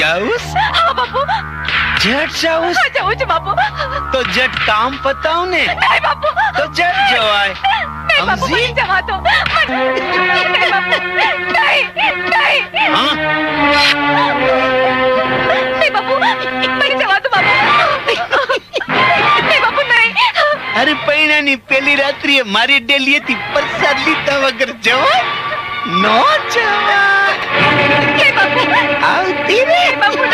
જાઉસ? હા બાપુ. જટ જાઉસ? હા જાઉં છું બાપુ. તો જટ કામ પતાવ ને નહીં બાપુ. તો જટ જવાય. નહીં બાપુ મને જવા દો. નહીં બાપુ. નહીં નહીં. હા? નહીં બાપુ. મને જવા દો બાપુ. નહીં બાપુ નહીં. અરે પૈણાની પેલી રાત્રિએ મારી ડેલીએથી પરસાદ લીધા વગર જવાય? નો જવાય નહીં બાપુ આવતી રે નહીં બાપુ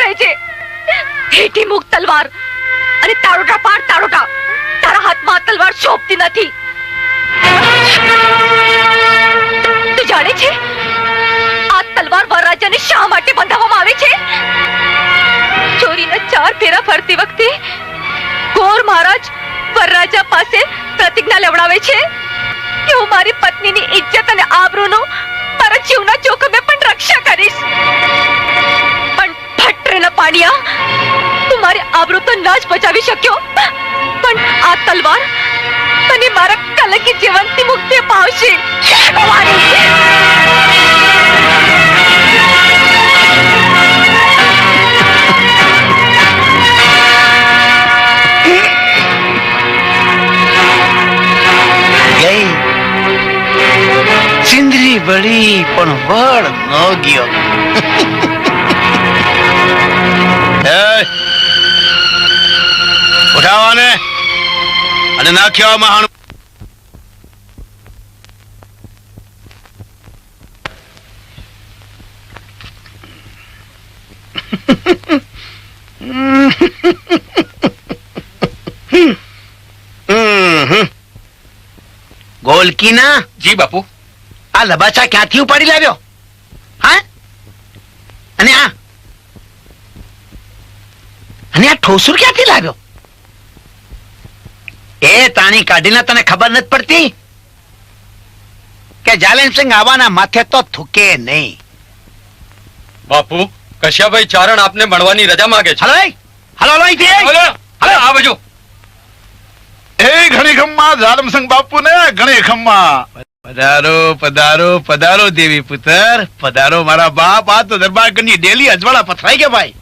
રહે આવે છે? ચોરીના ચાર ફેરા ફરતી વખતે ગોર મહારાજ વરરાજા પાસે પ્રતિજ્ઞા લેવડાવે છે કે હું મારી પત્નીની ઇજ્જત અને આબરૂનો મારા જીવના જોખમે પણ રક્ષા કરીશ. ભટ્ટરેના પાડિયા તું મારી આબરૂ તો ના જ બચાવી શક્યો. પણ આ તલવાર તને મારા કલકી જીવનથી મુક્તિ અપાવશે. ગઈ. ચિંદરી બળી પણ વળ ન ગયો. ઉઠાવાને અને નાખ્યો મહાણ ગોલકીના? જી બાપુ. આ લબાચા ક્યાંથી ઉપાડી લાવ્યો? હા? અને આ? અને આ ઠોસુર ક્યાંથી લાવ્યો? એ તાણી કાઢીને તને ખબર નથી પડતી? કે જાલેનસિંહ આવવાના માથે તો થૂકે નહીં. બાપુ કશ્યાભાઈ ચારણ આપને મળવાની રજા માંગે છે. હલો હલો હલો અહીંથી એ. હલો આ બાજુ. એ ઘણી ખમ્મા જાલમસંગ બાપુ ને ઘણી ખમ્મા. પધારો પધારો પધારો દેવી પુત્ર. પધારો મારા બાપ. આ તો દરબાર કરની ડેલી અજવાળા પથરાઈ ગયા ભાઈ.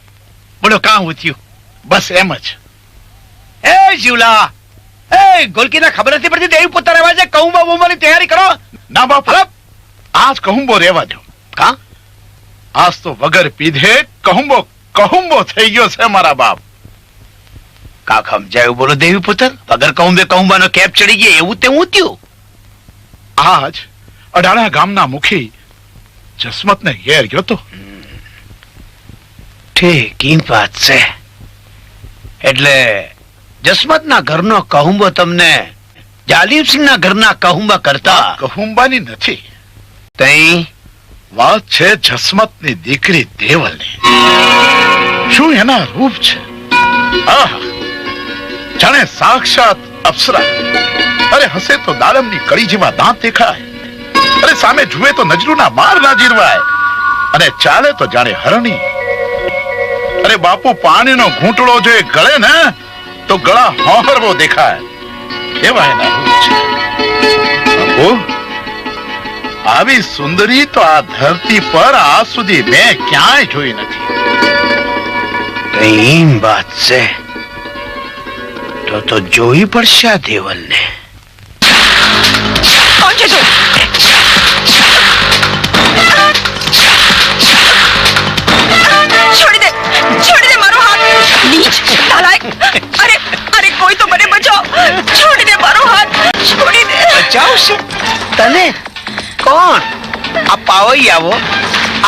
બોલો કાં ઉથ્યું બસ એમ જ. એ શિવલા એ ગોલકીના ખબર નથી પડતી દેવી પોતા રહેવા છે કહું બહુમાની તૈયારી કરો. ના બાપુ ફલપ આજ કહુંબો રહેવા દો. કા? આજ તો વગર પીધે કહુંબો કહુંબો થઈ ગયો છે મારા બાપ. કાક સમજાયું બોલો દેવી પુત્ર. વગર કહુંબે કહું કેપ ચડી ગયો એવું તે હું થયું? આજ અડાણા ગામના મુખી જસમત ને ઘેર ગયો તો. ઠીક વાત છે. એટલે જસમતના ઘરનો કહુંબો તમને જાલિમસિંહના ઘરના કહુંબા કરતા? કહુંબાની નથી. તઈ? વાત છે જસમતની દીકરી દેવલની. શું એના રૂપ છે? આહ! જાણે સાક્ષાત અપ્સરા. અરે હસે તો દાડમની કળી જેવા દાંત દેખાય. અરે સામે જુએ તો નજરુના માર ના જીરવાય. અને ચાલે તો જાણે હરણી. અરે બાપુ પાણીનો ઘૂંટડો જો એ ગળે ને તો ગળા હોહરવો દેખાય. એવા એના રૂપ છે. આવી સુંદરી તો આ ધરતી પર આજ સુધી મેં ક્યાંય જોઈ નથી. એમ વાત છે. તો તો જોઈ પડશે આ દેવલને. કોણ છે પાવૈયાઓ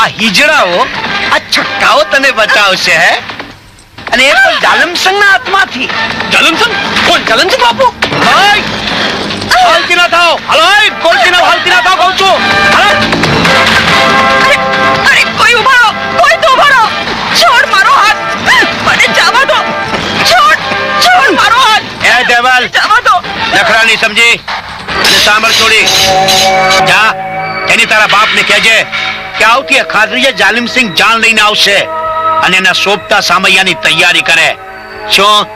આ હિજડાઓ આ છક્કાઓ તને બચાવશે હે? અને એ પણ જાલમસંગના હાથમાંથી જાલમસંગ? કોણ જાલમસંગ બાપુ? હાય હાલતી ના થાવ હલાય કોલતી ના હાલતી ના થાવ કહું છું. હલાય અરે કોઈ ઉભારો કોઈ તો ઉભારો છોડ મારો હાથ. મને જવા દો. છોડ છોડ મારો હાથ. એ દેવાલ? જવા દો. નખરા નહીં સમજી સાંભળ છોડી જા. એની તારા બાપને કહેજે કે આવતી ખાતરીએ જાલિમસિંહ જાન લઈને આવશે અને એના સોપતા સામૈયાની તૈયારી કરે. શું?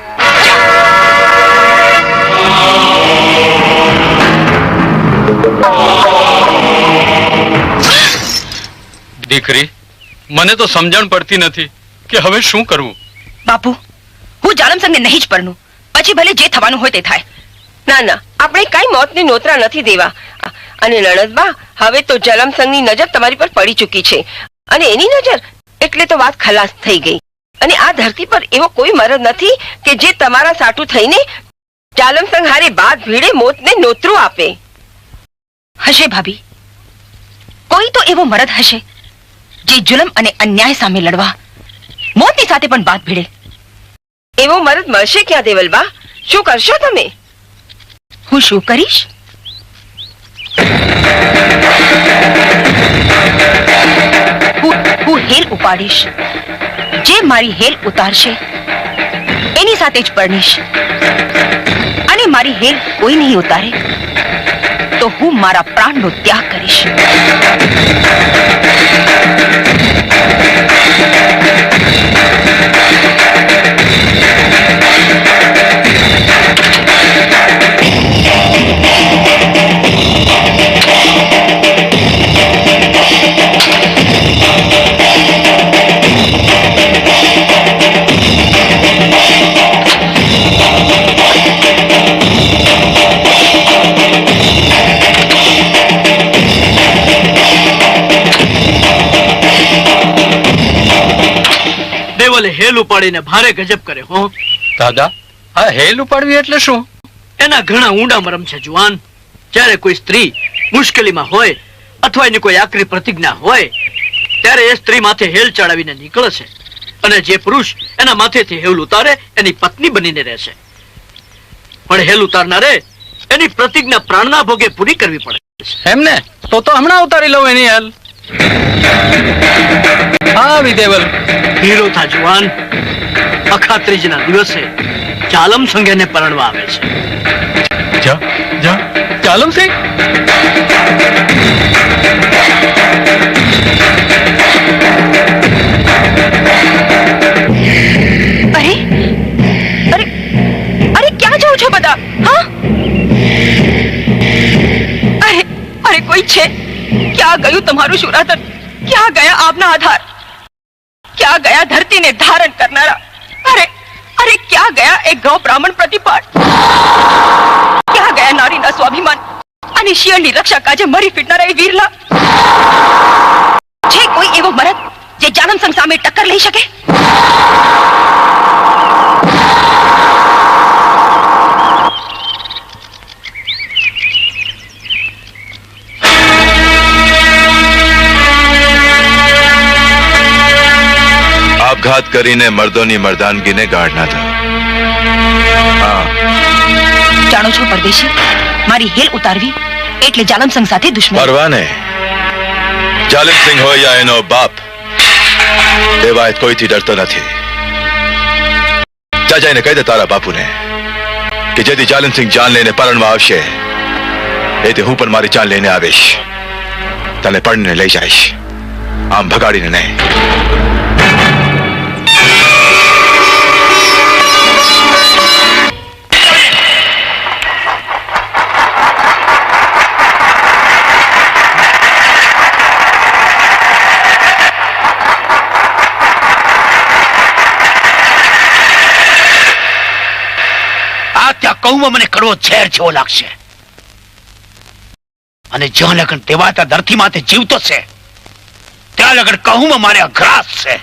દીકરી મને તો સમજણ પડતી નથી કે હવે શું કરવું. બાપુ હું જાલમસંગને નહીં જ પરનું પછી ભલે જે થવાનું હોય તે થાય. ના ના આપણે કઈ મોતને નોતરા નથી દેવા. અને નણદબા હવે તો જલમસંગની નજર તમારી પર પડી ચૂકી છે. અને એની નજર એટલે તો વાત ખલાસ થઈ ગઈ. અને આ ધરતી પર એવો કોઈ મરદ નથી કે જે તમારા સાટું થઈને જાલમસંગ હારે બાદ ભીડે મોતને નોતરું આપે. હશે ભાભી. કોઈ તો એવો મરદ હશે જે જુલમ અને અન્યાય સામે લડવા, મોતની સાથે પણ બાદ ભીડે. એવો મરદ મળશે ક્યાં દેવલબા? શું કરશો તમે? હું શું કરીશ? હું હેલ ઉપાડીશ. જે મારી હેલ ઉતારશે, એની સાથે જ પરણીશ. અને મારી હેલ કોઈ નહીં ઉતારે, તો હું મારા પ્રાણનો ત્યાગ કરીશ. ઉપાડીને ભારે ગજબ કરે હો. દાદા આ હેલ ઉપાડવી એટલે શું? એના ઘણા ઊંડા મરમ છે જુવાન. જ્યારે કોઈ સ્ત્રી મુશ્કેલીમાં હોય અથવા એની કોઈ આકરી પ્રતિજ્ઞા હોય ત્યારે એ સ્ત્રી માથે હેલ ચડાવીને નીકળે છે. અને જે પુરુષ એના માથેથી હેલ ઉતારે એની પત્ની બનીને રહેશે પણ હેલ ઉતારનારે એની પ્રતિજ્ઞા પ્રાણના ભોગે પૂરી કરવી પડે એમને? તો તો હમણાં ઉતારી લઉં એની હેલ. હા વિદેવલ હીરો થા જુવાન. અખાત્રીજના દિવસે ચાલમ સંઘેને પરણવા આવે છે. જા જા. ચાલમ સિંહ? અરે અરે અરે ક્યાં જાઓ છો બધા? હા? અરે અરે કોઈ છે? ક્યાં ગયું તમારું શુરાતન ક્યાં ગયા આપના આધાર? ક્યાં ગયા ધરતીને ધારણ કરનારા? અરે અરે ક્યાં ગયા એ ગૌ બ્રાહ્મણ પ્રતિપાળ? ક્યાં ગયા નારીના સ્વાભિમાન? અને શિયળની રક્ષા કાજે મરી ફીટનારા એ વીરલા? છે કોઈ એવો મરદ જે જાનમસંગ સામે ટક્કર લઈ શકે? આપઘાત કરીને મર્દોની મર્દાનગીને ગાઢના થા હા. જાણો છો પરદેશી? મારી હેલ ઉતારવી એટલે જાલમસંગ સાથે દુશ્મન. પરવાને. જાલિમસિંહ હોય યા એનો બાપ દેવાયત કોઈથી ડરતો નથી. જા જઈને કહી દે તારા બાપુને કે જેથી જાલિમસિંહ જાન લઈને પરણવા આવશે એથી હું પણ મારી જાન લઈને આવીશ. તને પરણીને લઈ જઈશ. આમ ભગાડીને નહીં. આ મને કડવો ઝેર જેવો લાગશે. અને જ્યાં લગન તેવાતા ધરતી માથે જીવતો છે ત્યાં લગન કહુંમાં મારે અઘરાસ છે.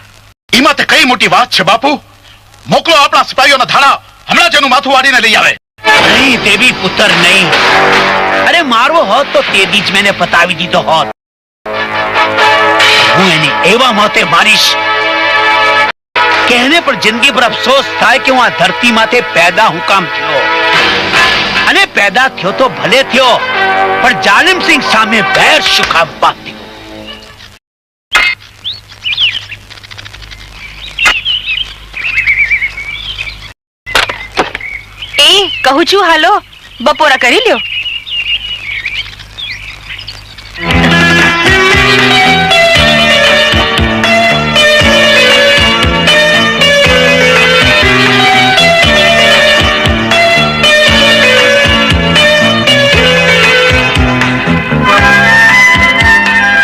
એમાં તે કઈ મોટી વાત છે બાપુ? મોકલો આપણા સિપાહીઓના ધાડા હમણાં જ એનું માથું વાળીને લઈ આવે. નહીં દેવી પુત્ર નહીં. અરે મારવો હોત તો તે બીજ મેને પતાવી દીધો હોત. હું એની એવા મતે મારીશ કે એને પણ જિંદગી પર અફસોસ થાય કે હું આ ધરતી માથે પેદા હું કામ થયો? અને પેદા થયો તો ભલે થયો, પણ જાલિમસિંહ સામે બેર શું કામ કહું છું, હાલો, બપોરા કરી લ્યો.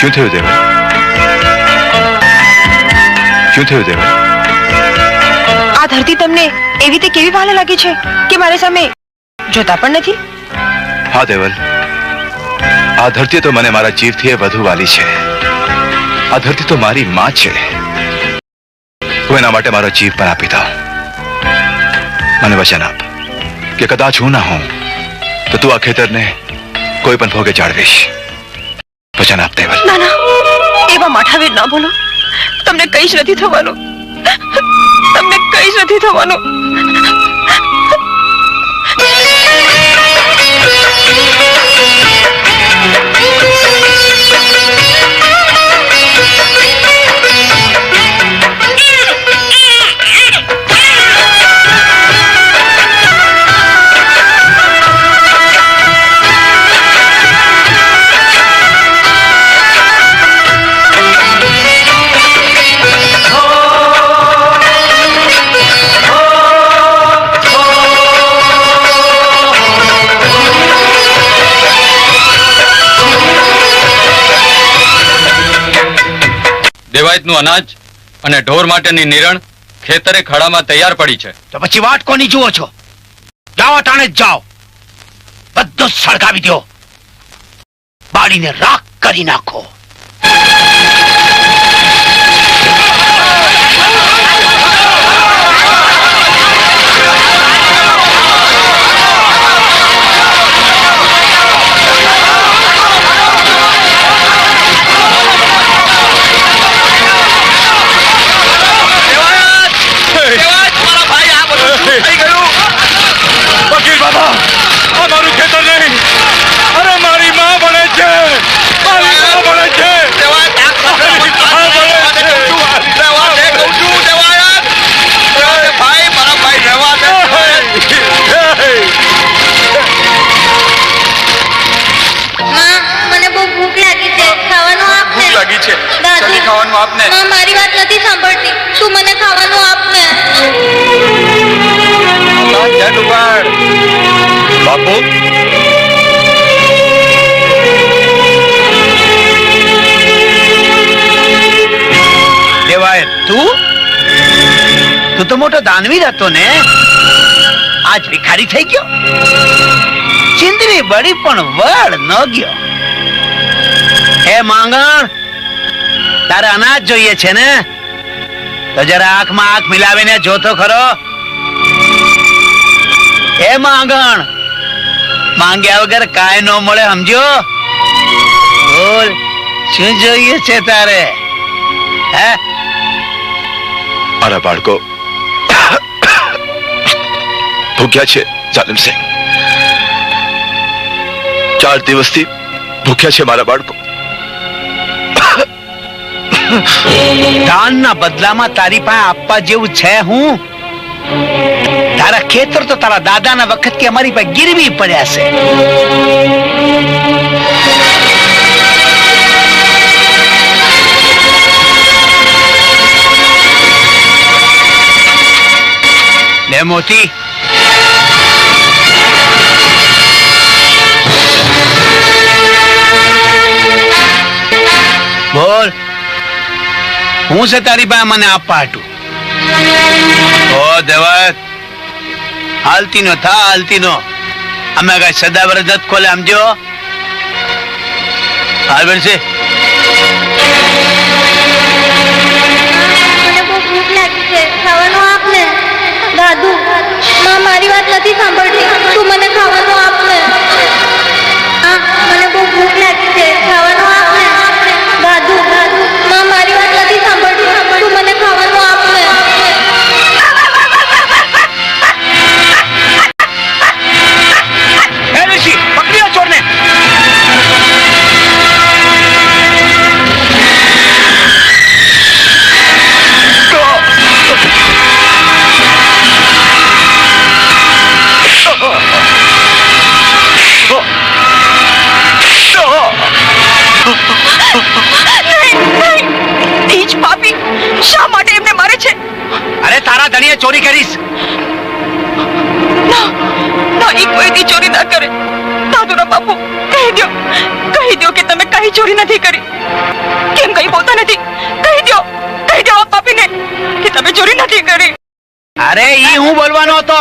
શું થયું દેવલ શું થયું દેવલ આ ધરતી તમને એવી રીતે કેવી વાલે લાગી છે કે મારી સામે જોતા પણ નથી? હા દેવલ. આ ધરતી તો મને મારા જીવથી વધુ વાલી છે. આ ધરતી તો મારી માં છે. હું એના માટે મારો જીવ પણ આપી દઉં. મને વચન આપ કે કદાચ હું ના હોઉં તો તું આ ખેતરને કોઈ પણ ભોગે જાળવીશ. વચન આપતા એવા ના ના. એવા માઠાવીર ના બોલો. તમને કઈ જ નથી થવાનું. તમને કઈ જ નથી થવાનું. દેવાયતનું અનાજ અને ઢોર માટેની નિરણ ખેતરે ખડામાં તૈયાર પડી છે. તો પછી વાટ કોની જુઓ છો? જાઓ અટાણે જ જાઓ. બધું સળગાવી દો બાળીને રાખ કરી નાખો. છે ખાવાનું આપને? માં મારી વાત નથી સાંભળતી. તું મને ખાવાનું આપ ને બાપુ? દેવાય તું? તું તો મોટો દાનવી હતો ને. આજ ભિખારી થઈ ગયો. ચિંદરી બળી પણ વળ ન ગયો. હે માંગણ તારે અનાજ જોઈએ છે ને? તો જરા આંખમાં આંખ મિલાવીને જોતો ખરો. હે માંગણ, માંગ્યા વગર કાય ન મળે, સમજો? બોલ, શું જોઈએ છે તારે? હે? મારા બાળકો, ભૂખ્યા છે જાલિમસિંહ ચાર દિવસથી ભૂખ્યા છે મારા બાળકો. દાનના બદલામાં તારી પાસે આપવા જેવું છે હું? તારા ખેતર તો તારા દાદાના કે અમારી પાસે ગીરવી પડ્યા છે. મોતી હું છે તારી પાસે મને આપવા હાટું ઓ દેવત હાલતી નો, થા હાલતી નો. અમે કઈ સદાવર દત્ત ખોલે સમજો? હાલ આપ દાદુ મારી વાત નથી સાંભળતી. તું મને ખાવાનું આપ ધણીએ ચોરી કરીશ. ના ના એ કોઈ ચોરી ના કરે. દાદુરા બાપુ કહી દો કહી દો કે તમે કઈ ચોરી નથી કરી. કેમ કઈ બોલતા નથી? કહી દો કહી દો પાપીને કે તમે ચોરી નથી કરી. અરે ઈ હું બોલવાનો હતો?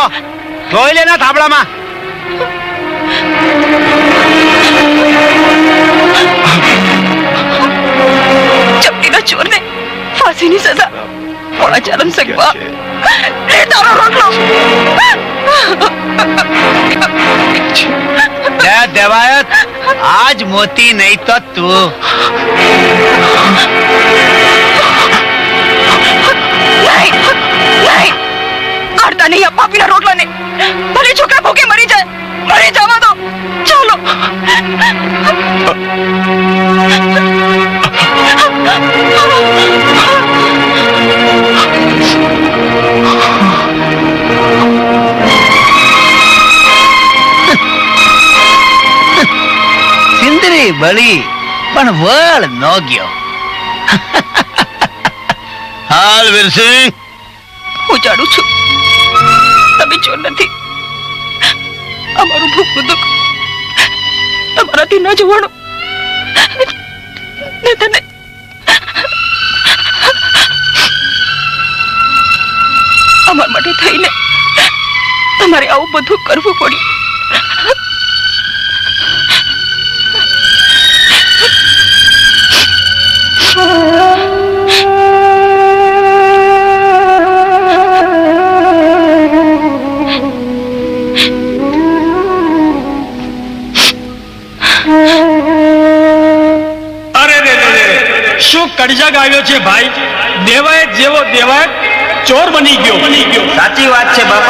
જોઈ લેના થાબડામાં ચપટીના ચોરને ફાંસીની સજા મોડા ચાલમ સગવા. રોટલો દેવાયત, આજ મોતી નહીં તો તું. નહીં નહીં નહીં આ પાપીના રોટલાને. ભલે છોકરા ભૂખે મરી જાય, મરી જવા દો. ચાલો. બળી પણ વળ ન ગયો. હાલ વીરસિંહ હું જાણું છું. તમે ચોર નથી. અમારું ભૂખનું દુઃખ તમારાથી ન જોવાનું. ને તને અમારા માટે થઈને તમારે આવું બધું કરવું પડ્યું. શું આવ્યો છે ભાઈ. દેવાય જેવો દેવાય ચોર બની ગયો બની ગયો. સાચી વાત છે બાપા.